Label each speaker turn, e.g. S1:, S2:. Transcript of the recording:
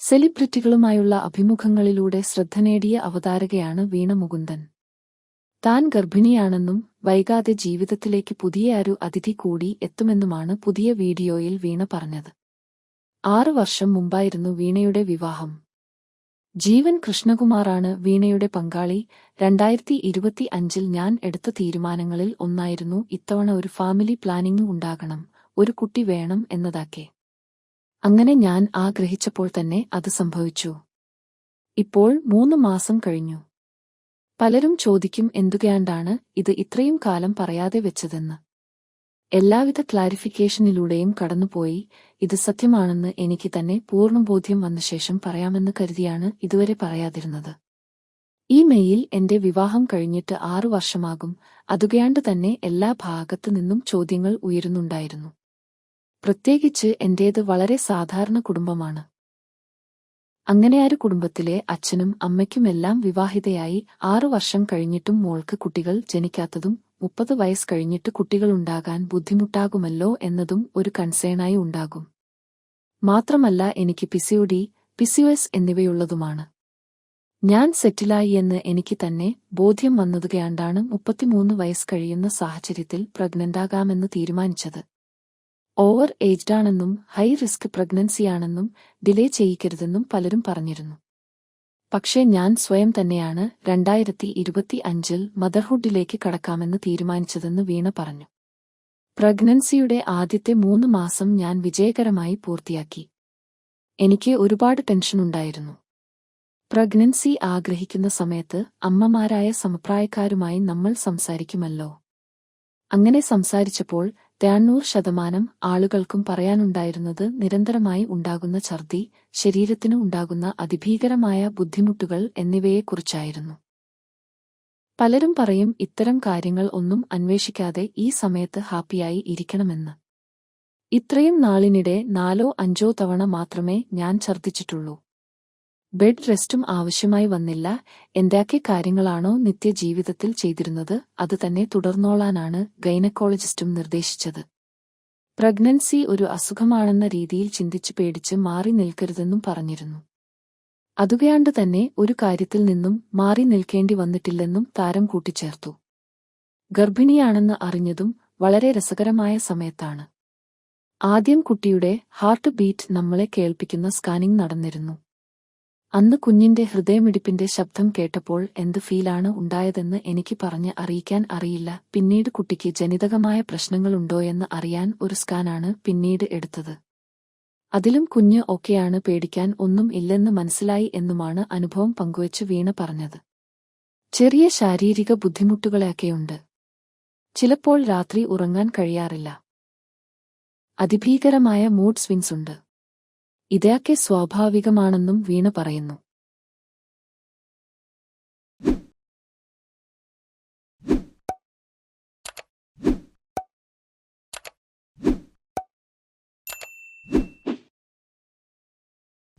S1: സെലിബ്രിറ്റികളുമായുള്ള അഭിമുഖങ്ങളിലൂടെ ശ്രദ്ധ നേടിയ അവതാരകയാണ് വീണ മുകുന്ദൻ. താൻ ഗർഭിണിയാണെന്നും വൈകാതെ ജീവിതത്തിലേക്ക് പുതിയ ഒരു അതിഥി കൂടി എത്തുമെന്നുമാണ് പുതിയ വീഡിയോയിൽ വീണ പറഞ്ഞത്. ആറു വർഷം മുമ്പായിരുന്നു വീണയുടെ വിവാഹം. ജീവൻ കൃഷ്ണകുമാറാണ് വീണയുടെ പങ്കാളി. രണ്ടായിരത്തി ഇരുപത്തി അഞ്ചിൽ ഞാൻ എടുത്ത തീരുമാനങ്ങളിൽ ഒന്നായിരുന്നു ഇത്തവണ ഒരു ഫാമിലി പ്ലാനിംഗ് ഉണ്ടാകണം ഒരു കുട്ടി വേണം എന്നതാക്കെ. അങ്ങനെ ഞാൻ ആഗ്രഹിച്ചപ്പോൾ തന്നെ അത് സംഭവിച്ചു. ഇപ്പോൾ മൂന്ന് മാസം കഴിഞ്ഞു. പലരും ചോദിക്കും എന്തുകയാണ്ടാണ് ഇത് ഇത്രയും കാലം പറയാതെ വെച്ചതെന്ന്. എല്ലാവിധ ക്ലാരിഫിക്കേഷനിലൂടെയും കടന്നുപോയി ഇത് സത്യമാണെന്ന് എനിക്ക് തന്നെ പൂർണ ബോധ്യം വന്ന ശേഷം പറയാമെന്ന് കരുതിയാണ് ഇതുവരെ പറയാതിരുന്നത്. ഈ മെയിൽ എന്റെ വിവാഹം കഴിഞ്ഞിട്ട് ആറു വർഷമാകും അതുകയാണ്ട് തന്നെ എല്ലാ ഭാഗത്തു നിന്നും ചോദ്യങ്ങൾ ഉയരുന്നുണ്ടായിരുന്നു. പ്രത്യേകിച്ച് എന്റേത് വളരെ സാധാരണ കുടുംബമാണ്. അങ്ങനെയൊരു കുടുംബത്തിലെ അച്ഛനും അമ്മയ്ക്കുമെല്ലാം വിവാഹിതയായി ആറു വർഷം കഴിഞ്ഞിട്ടും മോൾക്ക് കുട്ടികൾ ജനിക്കാത്തതും മുപ്പത് വയസ്സ് കഴിഞ്ഞിട്ട് കുട്ടികളുണ്ടാകാൻ ബുദ്ധിമുട്ടാകുമല്ലോ എന്നതും ഒരു കൺസേണായി ഉണ്ടാകും. മാത്രമല്ല എനിക്ക് പിസിഒഡി പിസിഒഎസ് എന്നിവയുള്ളതുമാണ്. ഞാൻ സെറ്റിലായി എന്ന് എനിക്ക് തന്നെ ബോധ്യം വന്നതുകയാണ്ടാണ് മുപ്പത്തിമൂന്ന് വയസ്സ് കഴിയുന്ന സാഹചര്യത്തിൽ പ്രഗ്നന്റാകാമെന്ന് തീരുമാനിച്ചത്. ഓവർ ഏജ്ഡാണെന്നും ഹൈ റിസ്ക് പ്രഗ്നൻസിയാണെന്നും ഡിലേ ചെയ്യിക്കരുതെന്നും പലരും പറഞ്ഞിരുന്നു. പക്ഷേ ഞാൻ സ്വയം തന്നെയാണ് രണ്ടായിരത്തി ഇരുപത്തി അഞ്ചിൽ മദർഹുഡിലേക്ക് കടക്കാമെന്ന് തീരുമാനിച്ചതെന്ന് വീണ പറഞ്ഞു. പ്രഗ്നൻസിയുടെ ആദ്യത്തെ മൂന്ന് മാസം ഞാൻ വിജയകരമായി പൂർത്തിയാക്കി. എനിക്ക് ഒരുപാട് ടെൻഷൻ ഉണ്ടായിരുന്നു. പ്രഗ്നൻസി ആഗ്രഹിക്കുന്ന സമയത്ത് അമ്മമാരായ സമപ്രായക്കാരുമായി നമ്മൾ സംസാരിക്കുമല്ലോ. അങ്ങനെ സംസാരിച്ചപ്പോൾ തൊണ്ണൂറ് ശതമാനം ആളുകൾക്കും പറയാനുണ്ടായിരുന്നത് നിരന്തരമായി ഉണ്ടാകുന്ന ഛർദി ശരീരത്തിന് ഉണ്ടാകുന്ന അതിഭീകരമായ ബുദ്ധിമുട്ടുകൾ എന്നിവയെക്കുറിച്ചായിരുന്നു. പലരും പറയും ഇത്തരം കാര്യങ്ങൾ ഒന്നും അന്വേഷിക്കാതെ ഈ സമയത്ത് ഹാപ്പിയായി ഇരിക്കണമെന്ന്. ഇത്രയും നാളിനിടെ നാലോ അഞ്ചോ തവണ മാത്രമേ ഞാൻ ഛർദിച്ചിട്ടുള്ളൂ ബെഡ് റെസ്റ്റും ആവശ്യമായി വന്നില്ല. എന്തൊക്കെ കാര്യങ്ങളാണോ നിത്യജീവിതത്തിൽ ചെയ്തിരുന്നത് അത് തന്നെ തുടർന്നോളാനാണ് ഗൈനക്കോളജിസ്റ്റും നിർദ്ദേശിച്ചത്. പ്രഗ്നൻസി ഒരു അസുഖമാണെന്ന രീതിയിൽ ചിന്തിച്ചു പേടിച്ച് മാറി നിൽക്കരുതെന്നും പറഞ്ഞിരുന്നു. അതുകയാണ്ട് തന്നെ ഒരു കാര്യത്തിൽ നിന്നും മാറി നിൽക്കേണ്ടി വന്നിട്ടില്ലെന്നും താരം കൂട്ടിച്ചേർത്തു. ഗർഭിണിയാണെന്ന് അറിഞ്ഞതും വളരെ രസകരമായ സമയത്താണ്. ആദ്യം കുട്ടിയുടെ ഹാർട്ട് ബീറ്റ് നമ്മളെ കേൾപ്പിക്കുന്ന സ്കാനിംഗ് നടന്നിരുന്നു. അന്ന് കുഞ്ഞിന്റെ ഹൃദയമിടിപ്പിന്റെ ശബ്ദം കേട്ടപ്പോൾ എന്ത് ഫീലാണ് ഉണ്ടായതെന്ന് എനിക്ക് പറഞ്ഞ് അറിയിക്കാൻ അറിയില്ല. പിന്നീട് കുട്ടിക്ക് ജനിതകമായ പ്രശ്നങ്ങളുണ്ടോയെന്ന് അറിയാൻ ഒരു സ്കാനാണ് പിന്നീട് എടുത്തത്. അതിലും കുഞ്ഞ് ഒക്കെയാണ് പേടിക്കാൻ ഒന്നും ഇല്ലെന്ന് മനസ്സിലായി എന്നുമാണ് അനുഭവം പങ്കുവച്ച് വീണ പറഞ്ഞത്. ചെറിയ ശാരീരിക ബുദ്ധിമുട്ടുകളൊക്കെയുണ്ട്. ചിലപ്പോൾ രാത്രി ഉറങ്ങാൻ കഴിയാറില്ല. അതിഭീകരമായ മൂഡ് സ്വിങ്സ് ഉണ്ട്. ഇതൊക്കെ സ്വാഭാവികമാണെന്നും വീണ പറയുന്നു.